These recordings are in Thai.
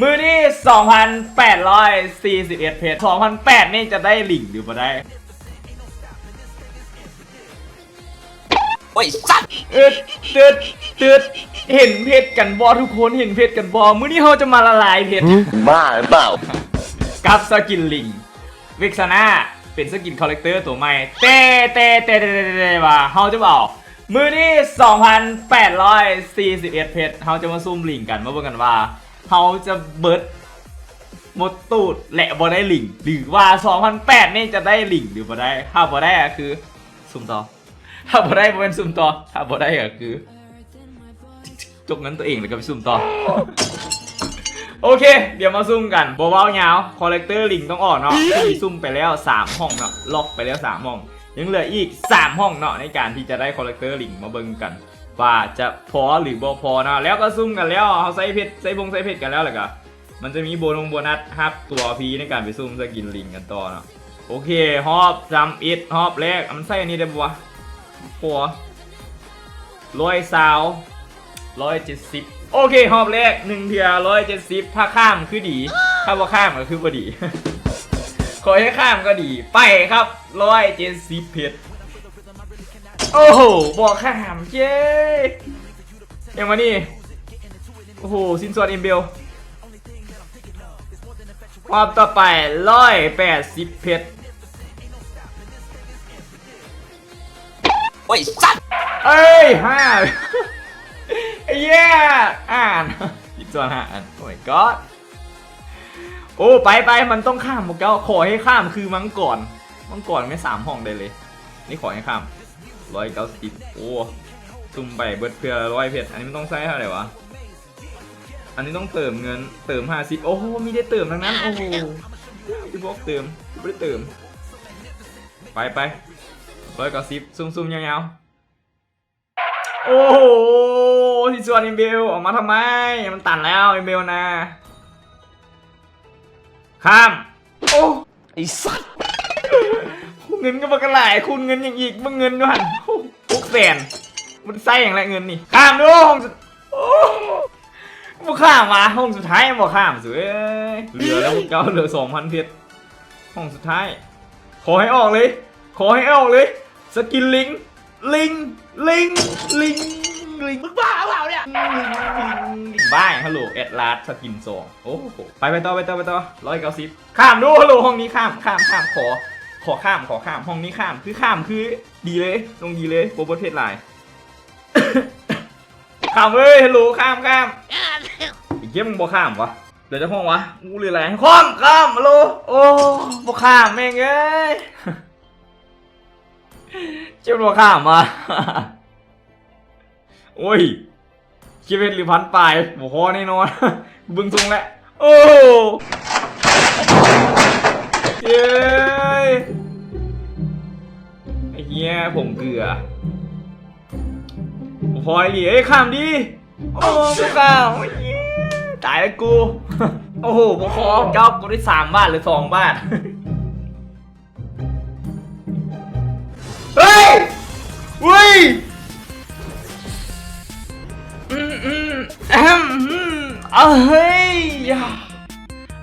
มือที่ 2,841 เพจ2,008นี่จะได้ลิงก์หรือเปล่าได้โอ้ยสัตว์อึดตึดตึดเห็นเพจกันบอทุกคนเห็นเพจกันบอมื้อนี้เราจะมาละลายเพจบ้าหรือเปล่ากับสกินลิงวิกซาน่าเป็นสกินคอลเลกเตอร์ตัวใหม่เต้เต้เต้เต้เต้เต้ว่าเฮาจะบอกมือที่ 2,841 เพจเฮาจะมาซุ่มลิงกันมาเบิ่งกันว่า เฮาจะเบิร์ดหมดตูดและบ่ได้ลิงหรือว่า 2,008 นี่จะได้ลิงหรือบ่ได้ถ้าบ่ได้ก็คือซุ่มต่อถ้าบ่ได้บ่เป็นซุ่มต่อถ้าบ่ได้ก็คือจกนั้นตัวเองแล้วก็ไปซุ่มต่อโอเค เดี๋ยวมาซุ่มกันโบว์เงาคอลเลกเตอร์ลิงต้องออกเนาะที่ซุ่มไปแล้ว 3 ห้องเนาะล็อกไปแล้ว 3 ห้อง ยังเหลืออีก 3 ห้องเนาะในการที่จะได้คอลเลกเตอร์ลิงมาเบิ่งกัน ว่าจะพอหรือบ่พอเนาะแล้วก็ซุ่มกันแล้วเขาใส่เพชรใส่พงใส่เพชรกันแล้วแหละก็มันจะมีโบนงโบนัสฮับตัวพีในการไปซุ่มสกินลิงกันต่อเนาะโอเคฮอบจำอิดฮอบแรกมันใส่อันนี้ได้ปะวะปัวร้อยสาวร้อยเจ็ดสิบโอเคฮอบแรกหนึ่งเทียร้อยเจ็ดสิบถ้าข้ามคือดี ถ้าว่าข้ามก็คือบ่ดีขอให้ข้ามก็ดีไปครับร้อยเจ็ดสิบเพชร โอ้โหบอกข้ามเย้ยังมานี่โอ้โหซินซอนเอ็มเบลรอบต่อไปร้อยแปดสิบเพชรโอ้ยสัตว์เอ้ยห้าไอ้เหี้ยอ่านอีกส่วนห้าอันโอ้ยก็โอ้ไปไปมันต้องข้ามพวกเจ้าขอให้ข้ามคือมังกรมังกรไม่สามห้องได้เลย นี่ขอให้ข้าม ร้อยเก้าสิบโอ้ซุ่มไปเบิดเพื่อร้อยเพชรอันนี้มันต้องใช้เท่าไหร่วะ อันนี้ต้องเติมเงินเติมห้าสิบโอ้โหมีได้เติมทั้งนั้นโอ้โหที่บอกเติมไม่ได้เติม ไปไปร้อยเก้าสิบซุ่มซุ่มๆยาวๆโอ้โหที่ส่วนอิมเบลออกมาทำไมมันตันแล้วอิมเบลนะข้ามโอ้ไอ้สัตว์เงินก็มากระหลคุณเงินอย่างอีกมึงเงินด้วยหัน แสนมันไส้อย่างไรเงินนี่ข้ามด้วยห้องสุดโอ้บ่ข้ามมาห้องสุดท้ายบ่ข้ามสวยเหลือแล้วพวกเจ้าเหลือสองพันเพชรห้องสุดท้าย ขอให้ออกเลย ขอให้ออกเลย สกินลิง ลิง ลิง ลิง ลิงมึงบ้าเปล่าเนี่ยบ้าฮัลโหลแอดลาสสกินสองโอ้โหไปไปต่อไปต่อไปต่อร้อยเก้าสิบข้ามดูฮัลโหลห้องนี้ข้ามข้ามข้ามขอ ขอข้ามขอข้ามห้องนี้ข้ามคือข้ามคือดีเลยลงดีเลยโปรโมทเพจไลน์ข้ามเว้ยฮัลโหลข้ามข้ามอีกเยี่ยมึงบ่ข้ามวะเดี๋ยวจะห้องวะงูหรืออะไรข้ามข้ามฮัลโหลโอ้บ่ข้ามแม่งเอ้ยเจ้าบ่ข้ามมาโอ้ยคิดเป็นหรือพันปลายบ่พอแน่นอนบึงทรงแล้วโอ้เย้ เหี้ยผมเกลือพอไอ้เหลียเอ้ยข้ามดิโอ้ไม่ข้ามไอ้เหี้ยตายแล้วกู โอ้โหบ่พอเจ้ากูได้สามบาทหรือสองบาท เฮ้ยเฮ้ยอืมอืมแอมอืมเอาเฮ้ย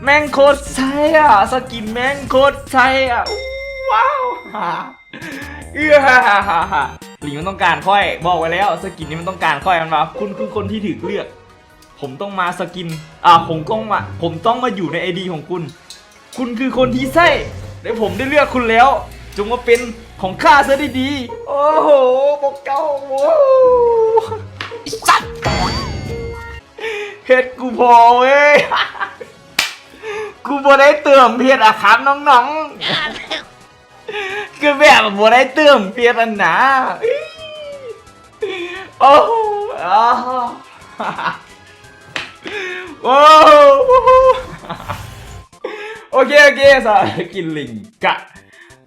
แม่งโคตรใช่อะ สกินแม่งโคตรใช่อะอู้ว้าว เอื้อฮ่าฮ่าฮ่าฮ่าหลิงมันต้องการค่อย บอกไว้แล้วสกินนี้มันต้องการค่อยมันว่าคุณคือคนที่ถือเลือก ผมต้องมาสกิน อ่าผมต้องมาผมต้องมาอยู่ในไอดีของคุณ คุณคือคนที่ใช่และผมได้เลือกคุณแล้ว จงมาเป็นของข้าซะดีๆ โอ้โหบอกเก้าโอไอ้สัตว์เพชรกูพอเว้ย กูบ่ได้เติมเพชรอะครับน้องๆ คือแบบบ่ได้เติมเพชรนหนาโอ้โหโอ้โหโอเคโอเคสายกินลิงกะ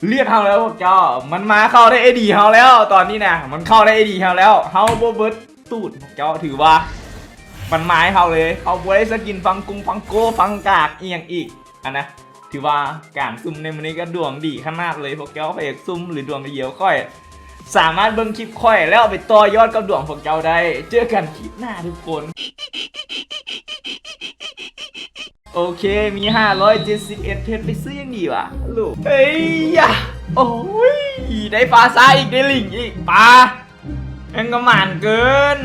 เรียกเขาแล้วพวกเจ้ามันมาเข้าได้ไอดีเขาแล้ว ตอนนี้นะมันเข้าได้ไอดีเขาแล้วเฮาโบเบิร์ตตูดพวกเจ้าถือว่า มันไม้เขาเลย เอาไว้สกินฟังกุงฟังโกฟังกากเอียงอีกอันนะ ถือว่าการซุ่มในมันนี้ก็ดวงดีขนาดเลยพวกเจ้าพระเอกซุ่มหรือดวงเดียวค่อย สามารถเบิ่งคลิปค่อย แล้วเอาไปต่อยอดกับดวงพวกเจ้าได้ เจอกันคลิปหน้าทุกคนโอเค มี 571 เพชรไปซื้อยังดีวะลูกเฮ้ยยะโอ้ย ได้ปลาซ่าอีก ได้ลิงอีก ปลาแม่งก็หมานเกิน